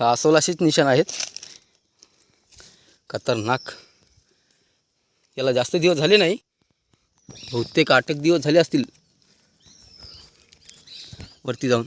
हा अस्वलाशीच निशाण आहेत. खतरनाक. याला जास्त दिवस झाले नाही. बहुतेक आठ एक दिवस झाले असतील. वरती जाऊन.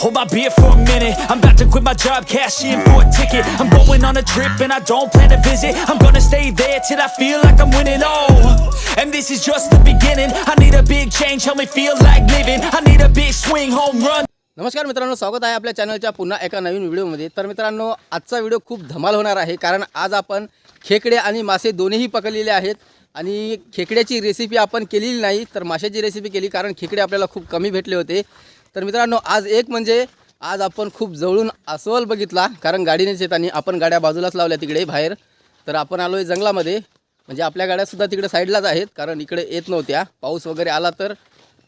Hold my beer for a minute. I'm about to quit my job, cash in for a ticket. I'm going on a trip and I don't plan to visit. I'm gonna stay there till I feel like I'm winning. Oh, and this is just the beginning. I need a big change, help me feel like living. I need a big swing, home run. नमस्कार मित्रांनो स्वागत आहे आपल्या चॅनलच्या पुन्हा एका नवीन व्हिडिओमध्ये तर मित्रांनो आजचा व्हिडिओ खूप धमाल होणार आहे कारण आज आपण खेकडे आणि मासे दोन्हीही पकडलेले आहेत आणि खेकड्याची रेसिपी आपण केलेली नाही तर माशाची रेसिपी केली कारण खेकडे आपल्याला खूप कमी भेटले होते तर मित्रांनो आज एक म्हणजे आज आपण खूप जवळून अस्वल बघितला कारण गाडीनेच येताना आपण गाड्या बाजूलाच लावल्या तिकडे बाहेर. तर आपण आलो आहे जंगलामध्ये. म्हणजे आपल्या गाड्यासुद्धा तिकडे साईडलाच आहेत कारण इकडे येत नव्हत्या. पाऊस वगैरे आला तर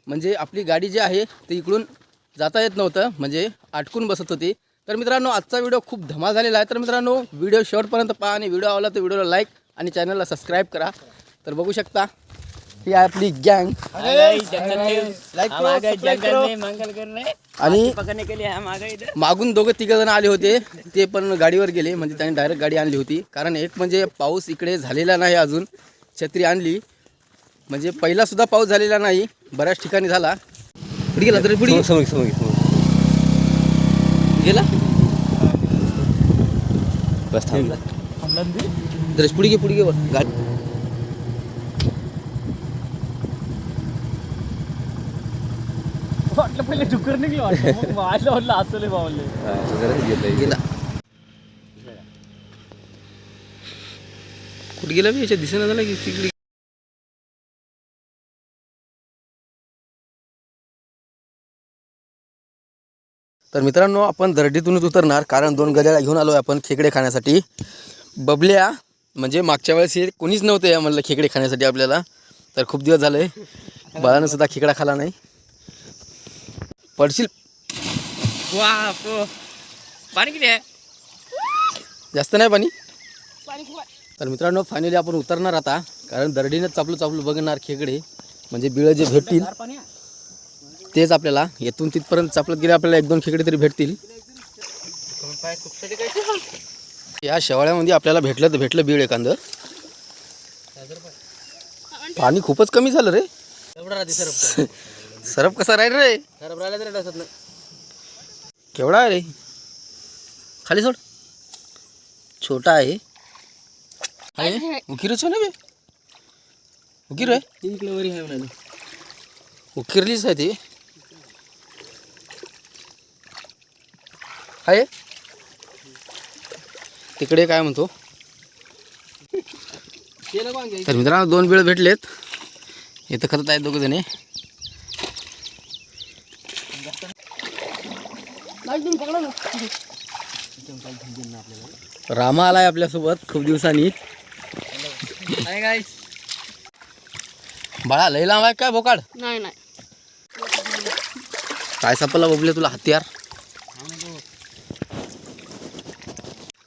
म्हणजे आपली गाडी जी आहे ती इकडून जाता येत नव्हतं म्हणजे आटकून बसत होती. तर मित्रांनो आजचा व्हिडिओ खूप धमा झालेला आहे. तर मित्रांनो व्हिडिओ शेवटपर्यंत पहा आणि व्हिडिओ आवडला तर व्हिडिओला लाईक आणि चॅनलला सबस्क्राईब करा. तर बघू शकता ही आपली गँग आणि पकड़ने के लिए हम आ गए इधर मागून दोघं तिघ जण आले होते. ते पण गाडीवर गेले म्हणजे त्यांनी डायरेक्ट गाडी आणली होती. कारण एक म्हणजे पाऊस इकडे झालेला नाही अजून. छत्री आणली. म्हणजे पहिला सुद्धा पाऊस झालेला नाही. बऱ्याच ठिकाणी झाला. पुढे गेला तरी पुढे. गेला? बस थांबला. दरेश पुढे घे पुढे वर. गाडी. वाटलं पहिले डुकर निघलं वाटलं वाटलं वाटलं असले बावले. गेला कुठे गेला बी? याच्या दिसेना झाला की तिकडे. तर मित्रांनो आपण दर्डीतूनच उतरणार कारण दोन गजाला घेऊन आलो आपण खेकडे खाण्यासाठी. बबल्या म्हणजे मागच्या वेळेस हे कोणीच नव्हते या म्हणलं खेकडे खाण्यासाठी आपल्याला. तर खूप दिवस झाले. बाळानं सुद्धा खेकडा खाला नाही. पडशील? बाप पाणी किती आहे? जास्त नाही पाणी? तर मित्रांनो फायनली आपण उतरणार आता. कारण दरडीनं चापलं चापलं बघणार खेकडे. म्हणजे बिळं जे भेटतील तेच आपल्याला येथून तिथपर्यंत चापलत गेले आपल्याला एक दोन खेकडे तरी भेटतील. या शेवाळ्यामध्ये आपल्याला भेटलं तर भेटलं बीळ एखादं पाणी खूपच कमी झालं रे. सरप कसा राहील रे? केवढा आहे रे? खाली सोड. छोटा आहे. आहे? उकिरच ना बे? उकिर आहे? वरी आहे म्हणाले. उकिरलीच आहे ती. आहे? तिकडे काय म्हणतो? तर मित्रांनो दोन बिळ भेटलेत. इथं खतत आहेत दोघं जणे. रामा आलाय आपल्यासोबत खूप दिवसांनी. बाळा लय लांब आहे काय बोकाड नाही नाही. काय सापडला बबले तुला हत्यार?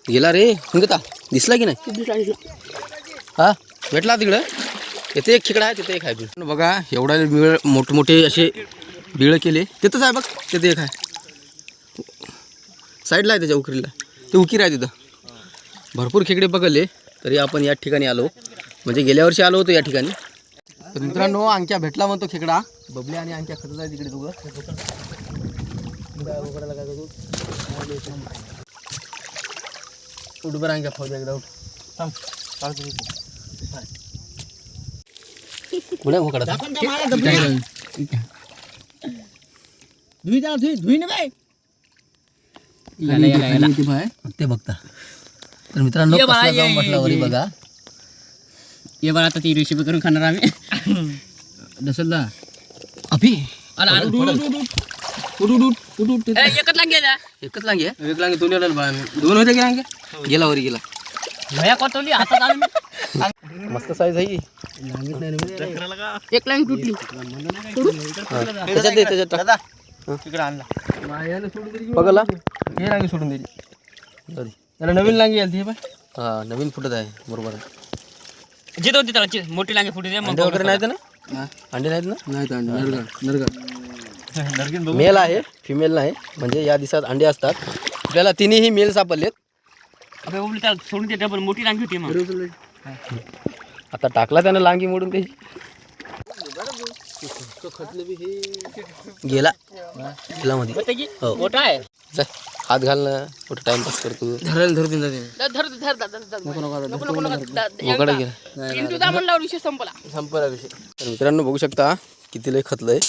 गेला रे हुंगता दिसला की नाही? हा? भेटला तिकडं? तिथे एक खेकडा आहे तिथे एक आहे. बघा एवढा बिळ मोठमोठे असे बिळ केले. तिथंच आहे बघ तिथे एक आहे. साईडला आहे त्याच्या उकिरीला ते उकीर आहे तिथं. भरपूर खेकडे पकडले तरी आपण या ठिकाणी आलो. म्हणजे गेल्या वर्षी आलो होतो या ठिकाणी. तर मित्रांनो अंक्या भेटला म्हणतो खेकडा. बबल्या आणि अंक्या खतच आहे तिकडे दोघं. उठ बरं अंक्या खाऊ एकदा उठ. कुठे उकडा धुई जा धुई धुई ना ते बघता. तर मित्रांनो ये बा, ये, वरी बघा. ये आता ती रेसिपी करून खाणार आम्ही. ढसलदा ना अभी एक दोन होते गेला वरी गेला. मस्त साईज आहे एक लाईन तुटली. त्याच्यात दे त्याच्यात बघला हे रांगी सोडून दिली जाऊ दे. त्याला नवीन रांगी आली हे पाय हा नवीन फुटत आहे. बरोबर आहे. जिथं होती त्याला चि- मोठी लांगी फुटी दे मग अंडे वगैरे नाहीत ना? अंडे नाहीत ना? नाही मेल आहे फिमेल नाही. म्हणजे या दिवसात अंडे असतात. आपल्याला तिन्ही मेल सापडलेत. अबे उबली त्याला सोडून ते डबल मोठी लांगी होती मग. आता टाकला त्यानं लांगी मोडून त्याची गेला. गेला मध्ये? हो. मोठा आहे हात घाल ना कुठं टाइमपास करतो धरायला धरतील जाते धर धर धर धर धर धर नको नको नको मोकळा. गेला दा म्हणल्यावर विषय संपला. संपला विषय. तर मित्रांनो बघू शकता किती लय खतलंय.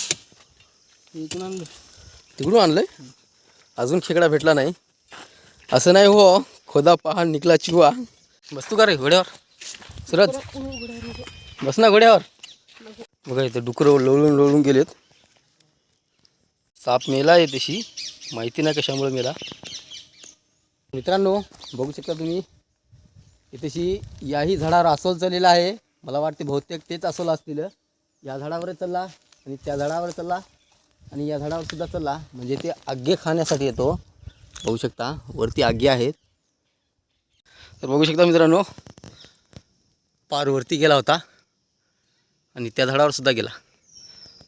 तिकडून आणलंय? अजून खेकडा भेटला नाही. असं नाही हो खोदा पहा निकला चिवा. बस तू का रे घोड्यावर? सुरज. बस ना घोड्यावर. बघा इथं डुकरं लोळून लोळून गेलेत. साप मेला आहे तशी. माहिती नाही कशामुळे मेला. मित्रांनो बघू शकता तुम्ही इथेशी याही झाडावर असोल चाललेला आहे. मला वाटते बहुतेक तेच असोल असतील. या झाडावर चालला आणि त्या झाडावर चालला आणि या झाडावर सुद्धा चालला. म्हणजे ते आग्गे खाण्यासाठी येतो. बघू शकता वरती आग्गे आहेत. तर बघू शकता मित्रांनो पार वरती गेला होता आणि त्या झाडावर सुद्धा गेला.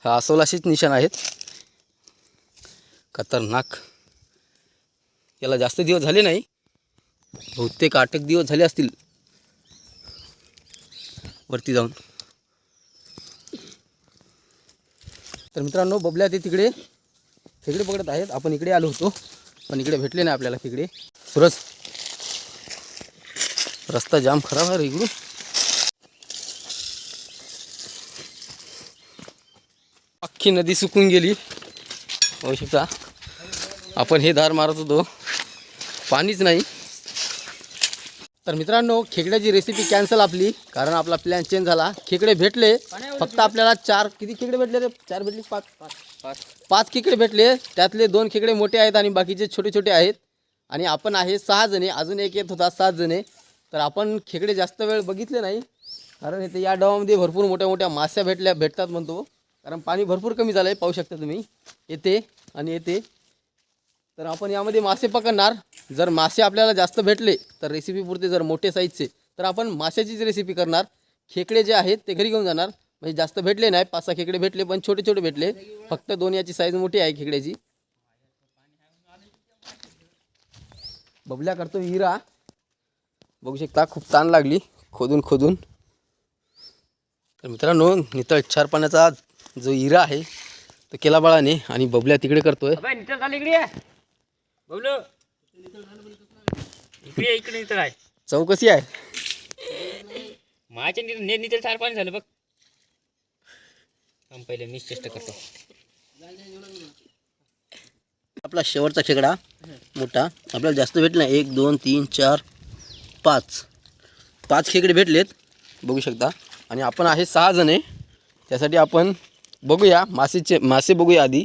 हा अस्वल असेच निशाण आहेत. खतरनाक. याला जास्त दिवस झाले नाही. बहुतेक आठ एक दिवस झाले असतील. वरती जाऊन. तर मित्रांनो बबल्या ते तिकडे खेकडे पकडत आहेत. आपण इकडे आलो होतो पण इकडे भेटले नाही आपल्याला खेकडे. सुरज रस्ता जाम खराब आहे रे इकडून. अख्खी नदी सुकून गेली. आवश्यकता आपण हे धार मारत होतो. पाणीच नाही. तर मित्रांनो खेकड्याची रेसिपी कॅन्सल आपली कारण आपला प्लॅन चेंज झाला. खेकडे भेटले फक्त आपल्याला चार किती खेकडे भेटले रे? चार भेटले पाच? पाच. पाच खेकडे भेटले. त्यातले दोन खेकडे मोठे आहेत आणि बाकीचे छोटे छोटे आहेत. आणि आपण आहे सहा जणे अजून एक येत होता सात जणे. तर आपण खेकडे जास्त वेळ बघितले नाही कारण इथे या डवामध्ये भरपूर मोठ्या मोठ्या माश्या भेटल्या भेटतात म्हणतो. कारण पाणी भरपूर कमी झालं आहे पाहू शकता तुम्ही. येते आणि येते. तर आपण यामध्ये मासे पकडणार. जर मासे आपल्याला जास्त भेटले तर रेसिपी पुरते जर मोठे साईजचे तर आपण माशाचीच रेसिपी करणार. खेकडे जे आहेत ते घरी घेऊन जाणार. म्हणजे जास्त भेटले नाही पाच सहा खेकडे भेटले पण छोटे छोटे भेटले. फक्त दोन याची साईज मोठी आहे खेकड्याची. बबल्या करतो हिरा. बघू शकता खूप ताण लागली खोदून खोदून. तर मित्रांनो नितळ चार पाण्याचा जो हिरा आहे तो केला बाळाने आणि बबल्या तिकडे करतोय. बबलू इकडे इकडे आहे चव कशी आहे. माझ्या नितर ने नितर चार पाणी झालं बघ. थांब पहिले मीच चेष्टा करतो. आपला शेवटचा खेकडा मोठा. आपल्याला जास्त भेटला एक दोन तीन चार पाच. पाच खेकडे भेटलेत बघू शकता. आणि आपण आहे सहा जणे त्यासाठी आपण बघूया मासेचे मासे बघूया आधी.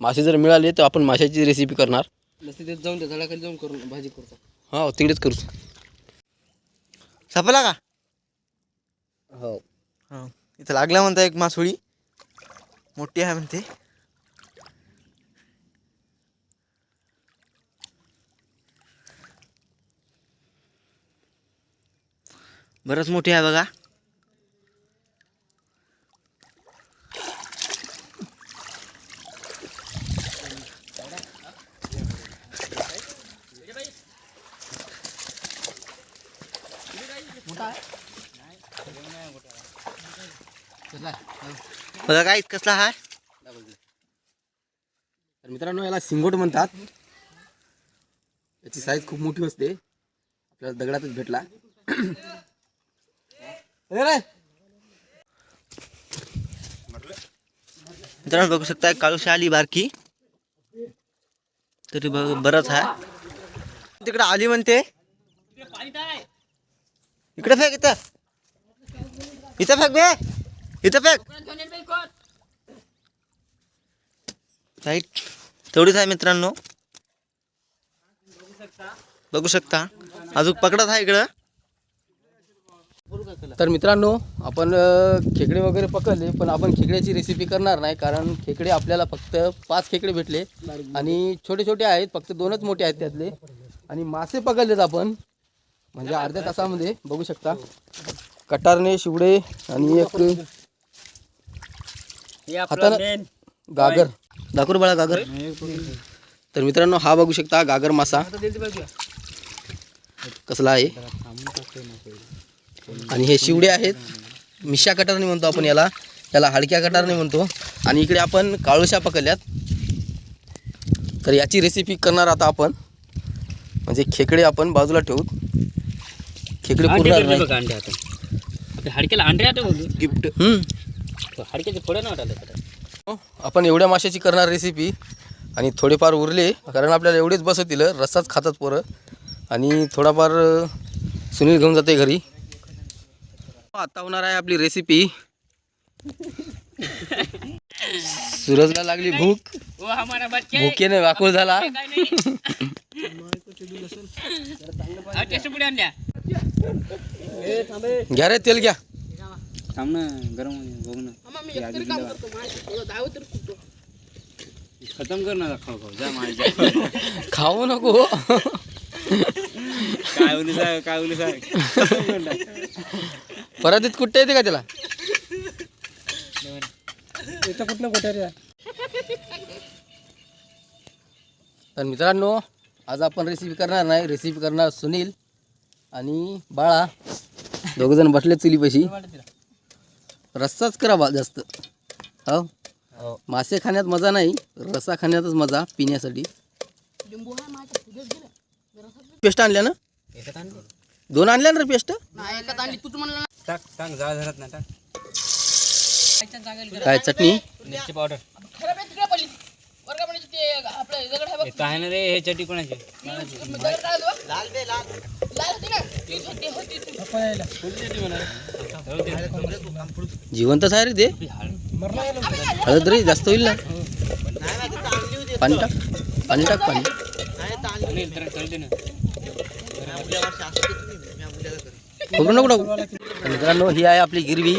मासे जर मिळाले तर आपण माशाची रेसिपी करणार. तिथे जाऊन त्या झाडाखाली जाऊन करून भाजी करतो हो तिकडेच करू सापला का? हो. हो इथं लागला म्हणता एक मासोळी. मोठी आहे म्हणते. बरंच मोठी आहे बघा. बघा काय कसला आहे तर मित्रांनो याला सिंगोट म्हणतात. याची साईज खूप मोठी असते. आपल्याला दगडातच भेटला. मित्रांनो बघू शकता काळूशी आली बारकी. तरी बघ बरंच आहे तिकडे आली म्हणते. पाणी काय इकडे फेक इथं. इथं फेक बे. इथं फेक. राईट तेवढीच आहे मित्रांनो. बघू शकता. अजून पकडत आहे इकडं. तर मित्रांनो आपण खेकडे वगैरे पकडले पण आपण खेकड्याची रेसिपी करणार नाही कारण खेकडे आपल्याला फक्त पाच खेकडे भेटले. आणि छोटे छोटे आहेत फक्त दोनच मोठे आहेत त्यातले. आणि मासे पकडलेत आपण. म्हणजे अर्ध्या तासामध्ये बघू शकता. कटारने शिवडे आणि एक हे हातानं गागर. दाखवर बाळा गागर. तर मित्रांनो हा बघू शकता गागर मासा. कसला आहे? आणि हे शिवडे आहेत. मिशा कटारने म्हणतो आपण याला. याला हलक्या कटारने म्हणतो. आणि इकडे आपण काळुशा पकडल्यात. तर याची रेसिपी करणार आता आपण. म्हणजे खेकडे आपण बाजूला ठेवू खेकडे पुरणार नाही. अंडे आता. आपल्या हाडक्याला अंडे आता बघू गिफ्ट. हाडक्याचे फळं नाही वाटायला हो, आपण एवढ्या माशाची करणार रेसिपी आणि थोडेफार उरले कारण आपल्याला एवढेच बस होतील रस्साच खातात पोरं. आणि थोडाफार सुनील घेऊन जाते घरी. आता होणार आहे आपली रेसिपी सूरजला लागली भूक. भुकेने व्याकुळ झाला. घ्या रे तेल घ्या. थांब ना गरम बघू ना. खतम कर ना खाऊ खाऊ. जा माझ्या खाऊ नको. काय बोलू साहेब काय बोलू साहेब परत कुठे येते का त्याला तर मित्रांनो आज आपण रेसिपी करणार नाही. रेसिपी करणार सुनील. आणि बाळा दोघंजण बसले चुलीपाशी. रस्साच करा बा जास्त. हो? मासे खाण्यात मजा नाही रस्सा खाण्यातच मजा पिण्यासाठी. पेस्ट आणल्या ना? दोन आणल्या ना रे पेस्ट? टाक टाक जा धरत ना टाक. काय चटणी? मिरची पावडर. आहे ना रे हे चटी कोणाची? जिवंतच आहे रे ते. हळद रे जास्त होईल ना. पाणी टाक पाणी टाक पाणी. नको मित्रांनो ही आहे आपली गिरवी.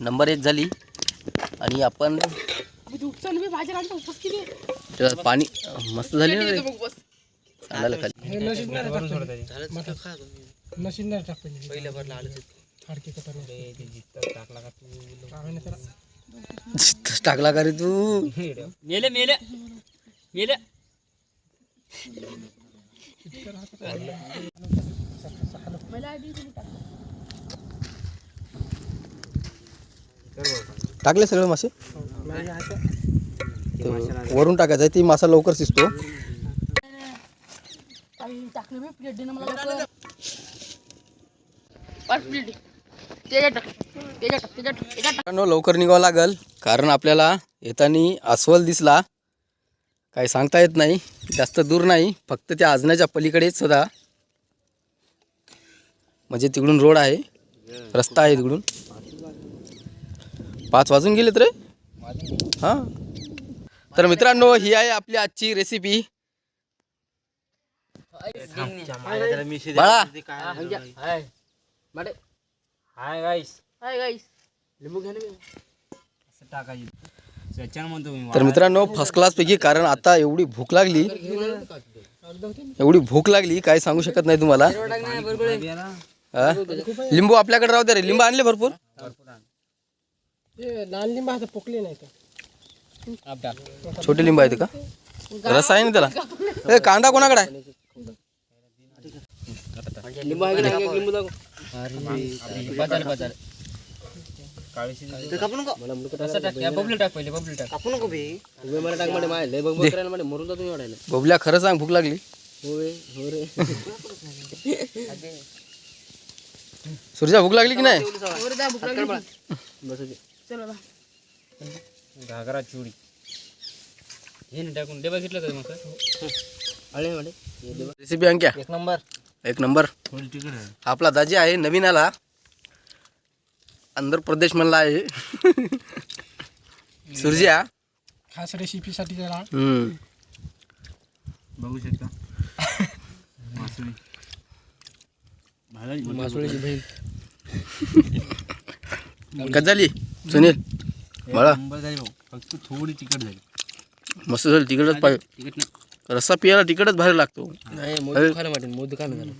नंबर एक झाली. आणि आपण त्याच्यात पाणी मस्त झाली ना सांगायला खाली. टाकला का रे तू? मेले मेले. मेले. टाकले सगळे मासे? वरून टाकायचं आहे. ती मासा लवकर शिजतो. मित्रांनो लवकर निघावं लागल कारण आपल्याला येताना अस्वल दिसला. काही सांगता येत नाही जास्त दूर नाही फक्त त्या आजण्याच्या पलीकडेच होता म्हणजे तिकडून रोड आहे रस्ता आहे तिकडून. पाच वाजून गेलेत रे? हां? तर मित्रांनो ही आहे आपली आजची रेसिपी हाय गाईस लिंबू तर मित्रांनो फर्स्ट क्लास पैकी कारण आता एवढी भूक लागली. एवढी भूक लागली काय सांगू शकत नाही तुम्हाला. लिंबू आपल्याकडे राहू दे रे. लिंबू आणले भरपूर. छोटे लिंबू आहेत का? रस आहे ना त्याला? ए कांदा कोणाकडे आहे? लिंबू आहे की नाही? लिंबू दाखव. कापू नको बे. तुम्ही मला टाकमध्ये माय लय बघ बघमध्ये मरून जा तुम्ही वाढायला. बबल्या खरं सांग भूक लागली. होय हो रे. सूर्या भूक लागली की नाही? बस घागरा चुडी. हे नाही टाकून डे बघितलं का मग अळे म्हणे रेसिपी अंक्या एक नंबर. एक नंबर. आपला दाजी आहे नवीन आला आंध्र प्रदेश मधला आहे. सुरजिया. खास रेसिपीसाठी त्याला. हम्म. बघू शकता. मासुळी. मासोळीची बहीण. कच झाली? सुनील बाळा. फक्त थोडी तिखट झाली. मस्त झाली तिकडच पाहिजे. रस्सा पियाला तिकडच बाहेर लागतो. नाही मोदक खाणं वाटेल मोदक खाणं झालं